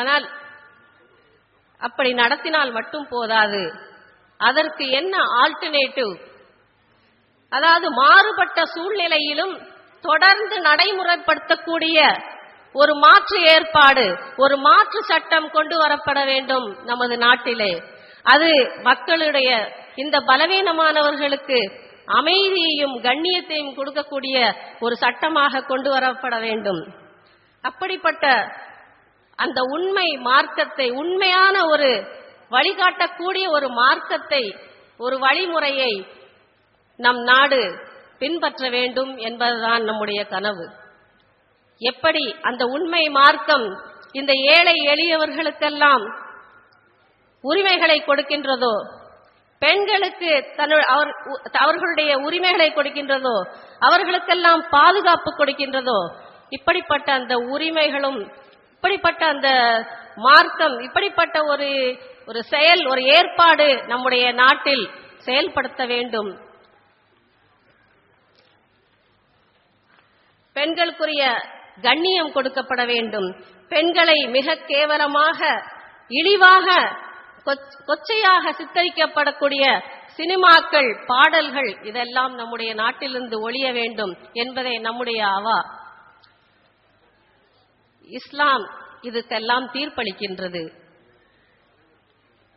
ஆனால் அப்படி நடத்தினால் மட்டும் போதாது. அதற்கு என்ன ஆல்டர்னேட்டிவ் அதாவது மாறுபட்ட சூழ்நிலையிலும் தொடர்ந்து நடைமுறைப்படுத்தக்கூடிய ஒரு மாற்று ஏற்பாடு ஒரு மாற்று சட்டம் கொண்டு வரப்பட வேண்டும் நமது நாட்டிலே. அது மக்களுடைய இந்த பலவீனமானவர்களுக்கு அமைதியையும் கண்ணியத்தையும் கொடுக்கக்கூடிய ஒரு சட்டமாக கொண்டு வரப்பட வேண்டும். அப்படிப்பட்ட அந்த உண்மை மார்க்கத்தை உண்மையான ஒரு வழிகாட்டக்கூடிய ஒரு மார்க்கத்தை ஒரு வழிமுறையை நம் நாடு பின்பற்ற வேண்டும் என்பதுதான் நம்முடைய கனவு. எப்படி அந்த உண்மை மார்க்கம் இந்த ஏழை எளியவர்களுக்கெல்லாம் உரிமைகளை கொடுக்கின்றதோ பெண்களுக்கு தன்னு- அவர்- அவர்களுடைய உரிமைகளை கொடுக்கின்றதோ அவர்களுக்கெல்லாம் பாதுகாப்பு கொடுக்கின்றதோ இப்படிப்பட்ட அந்த உரிமைகளும் இப்படிப்பட்ட அந்த மார்க்கம் இப்படிப்பட்ட ஒரு ஒரு செயல் ஒரு ஏற்பாடு நம்முடைய நாட்டில் செயல்படுத்த வேண்டும். பெண்களுக்குரிய கண்ணியம் கொடுக்கப்பட வேண்டும். பெண்களை மிக கேவலமாக இழிவாக கொச்- கொச்சையாக சித்தரிக்கப்படக்கூடிய சினிமாக்கள் பாடல்கள் இதெல்லாம் நம்முடைய நாட்டிலிருந்து ஒழிய வேண்டும் என்பதே நம்முடைய அவா. இஸ்லாம் இதுக்கெல்லாம் தீர்ப்பளிக்கின்றது.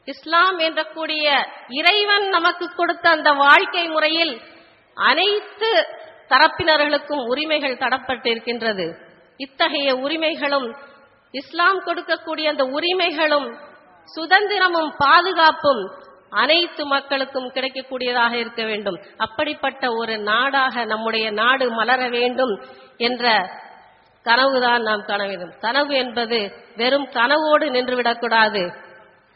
இஸ்லாம் என்ற கூடிய இறைவன் நமக்கு கொடுத்த அந்த வாழ்க்கை முறையில் அனைத்து தரப்பினர்களுக்கும் உரிமைகள் தடப்பட்டிருக்கின்றது இத்தகைய உரிமைகளும் இஸ்லாம் கொடுக்கக்கூடிய அந்த உரிமைகளும் சுதந்திரமும் பாதுகாப்பும் அனைத்து மக்களுக்கும் கிடைக்கக்கூடியதாக இருக்க வேண்டும். அப்படிப்பட்ட ஒரு நாடாக நம்முடைய நாடு மலர வேண்டும் என்ற கனவுதான் நாம் கனவிடும் கனவு என்பது வெறும் கனவோடு நின்றுவிடக்கூடாது.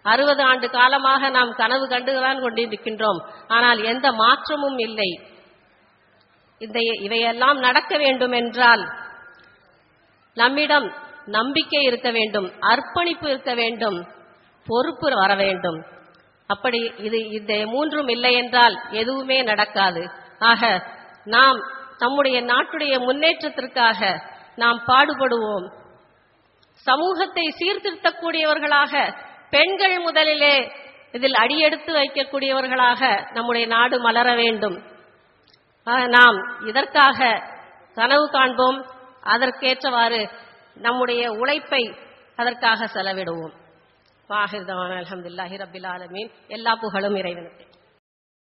அறுபது ஆண்டு காலமாக நாம் கனவு கண்டுதான் கொண்டிருக்கின்றோம். ஆனால் எந்த மாற்றமும் இல்லை. இந்த இவையெல்லாம் நடக்க வேண்டும் என்றால் நம்மிடம் நம்பிக்கை இருக்க வேண்டும் அர்ப்பணிப்பு இருக்க வேண்டும் பொறுப்பு வர வேண்டும். அப்படி இது இந்த மூன்றும் இல்லை என்றால் எதுவுமே நடக்காது. ஆக நாம் நம்முடைய நாட்டுடைய முன்னேற்றத்திற்காக நாம் பாடுபடுவோம். சமூகத்தை சீர்திருத்தக்கூடியவர்களாக பெண்கள் முதலிலே இதில் அடியெடுத்து வைக்கக்கூடியவர்களாக நம்முடைய நாடு மலர வேண்டும். நாம் இதற்காக கனவு காண்போம். அதற்கேற்றவாறு நம்முடைய உழைப்பை அதற்காக செலவிடுவோம். வாஹிர் அலமதுல்லாஹி ரபில் ஆலமீன். எல்லா புகழும் இறைவனுக்கு.